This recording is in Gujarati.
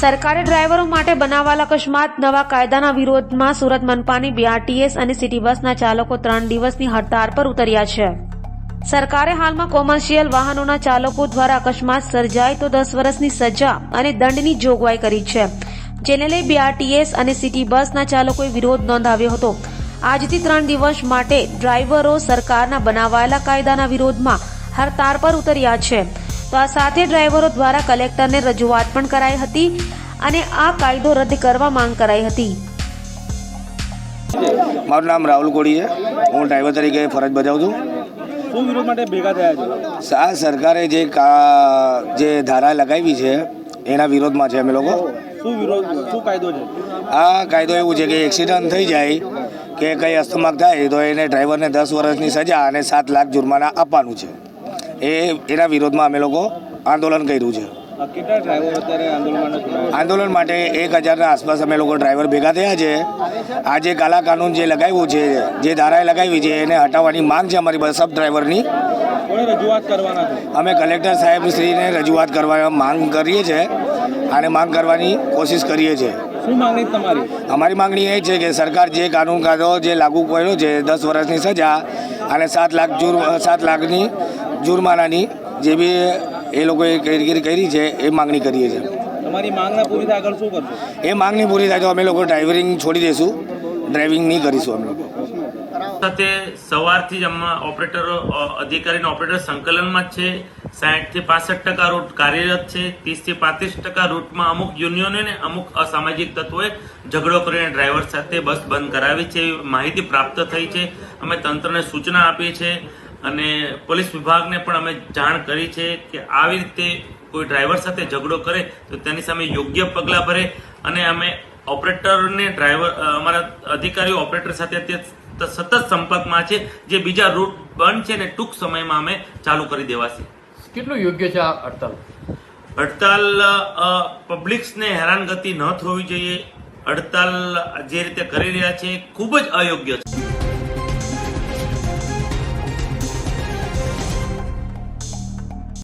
સરકારે ડ્રાઈવરો માટે બનાવાલા અકસ્માત, નવા કાયદાના વિરોધમાં સુરત મનપાની બીઆરટીએસ અને સિટી બસના ચાલકો ત્રણ દિવસની હડતાળ પર ઉતર્યા છે. સરકારે હાલમાં કોમર્શિયલ વાહનોના ચાલકો દ્વારા અકસ્માત સર્જાય તો દસ વર્ષની સજા અને દંડની જોગવાઈ કરી છે. જેને લઈ બીઆરટીએસ અને સિટી બસના ચાલકોએ વિરોધ નોંધાવ્યો હતો. આજથી ત્રણ દિવસ માટે ડ્રાઈવરો સરકારના બનાવાયેલા કાયદાના વિરોધમાં હડતાળ પર ઉતર્યા છે. તો આ સાથે ડ્રાઈવરો દ્વારા કલેક્ટરને રજૂઆત પણ કરાઈ હતી. અને આ કાયદો રદ કરવા માંગ કરાઈ હતી. મારું નામ રાહુલ કોડી છે હું ડ્રાઈવર તરીકે ફરજ બજાવું છું. શું વિરોધ માટે ભેગા થયા છે? આ સરકારે જે કા જે ધારા લગાવી છે એના વિરોધમાં છે અમે લોકો. શું વિરોધ શું કાયદો છે? આ કાયદો એવું છે કે એક્સિડન્ટ થઈ જાય કે કંઈ અસ્તમાક થાય તો એને ડ્રાઈવરને દસ વર્ષની સજા અને સાત લાખ જુર્માના આપવાનું છે. એ એના વિરોધમાં અમે લોકો આંદોલન કર્યું છે. કેટલા ડ્રાઈવર અત્યારે આંદોલન માટે આંદોલન માટે એક હજારના આસપાસ અમે લોકો ડ્રાઈવર ભેગા થયા છે. આ જે કાલા કાનૂન જે લગાવ્યું છે જે ધારાએ લગાવી છે એને હટાવવાની માંગ છે અમારી બસ સબ ડ્રાઈવરની અમે કલેક્ટર સાહેબ શ્રીને રજૂઆત કરવા માંગ કરીએ છીએ અને માંગ કરવાની કોશિશ કરીએ છીએ અમારી માંગણી એ છે કે સરકાર જે કાનૂન કાયદો જે લાગુ કર્યો છે દસ વર્ષની સજા અને સાત લાખ જુર સાત લાખની જુર્માનાની જે બી એ લોકોએ કામગીરી કરી છે એ માંગણી કરીએ છીએ. તમારી માંગના પૂરી થાય આગળ શું કરશો? એ માંગણી પૂરી થાય તો અમે લોકો ડ્રાઇવરિંગ છોડી દઈશું ડ્રાઇવિંગ નહીં કરીશું અમે લોકો. સાથે સવારથી જ આમાં ઓપરેટરો અધિકારીના ઓપરેટર સંકલનમાં જ છે. સાહીઠથી પાસઠ ટકા રૂટ કાર્યરત છે. ત્રીસથી પાંત્રીસ ટકા રૂટમાં અમુક યુનિયનો ને અમુક અસામાજિક તત્વોએ ઝઘડો કરીને ડ્રાઈવર સાથે બસ બંધ કરાવી છે. એવી માહિતી પ્રાપ્ત થઈ છે. અમે તંત્રને સૂચના આપી છે અને પોલીસ વિભાગને પણ અમે જાણ કરી છે કે આવી રીતે કોઈ ડ્રાઈવર સાથે ઝઘડો કરે તો તેની સામે યોગ્ય પગલાં ભરે અને અમે ઓપરેટરને ડ્રાઈવર અમારા અધિકારીઓ ઓપરેટર સાથે તે સતત સંપર્કમાં છે. જે બીજા રૂટ બંધ છે ને ટૂંક સમયમાં અમે ચાલુ કરી દેવાશે. કેટલું યોગ્ય છે આ હડતાલ? હડતાલ પબ્લિક્સને હેરાનગતિ ન થવી જોઈએ. હડતાલ જે રીતે કરી રહ્યા છે ખૂબ જ અયોગ્ય છે.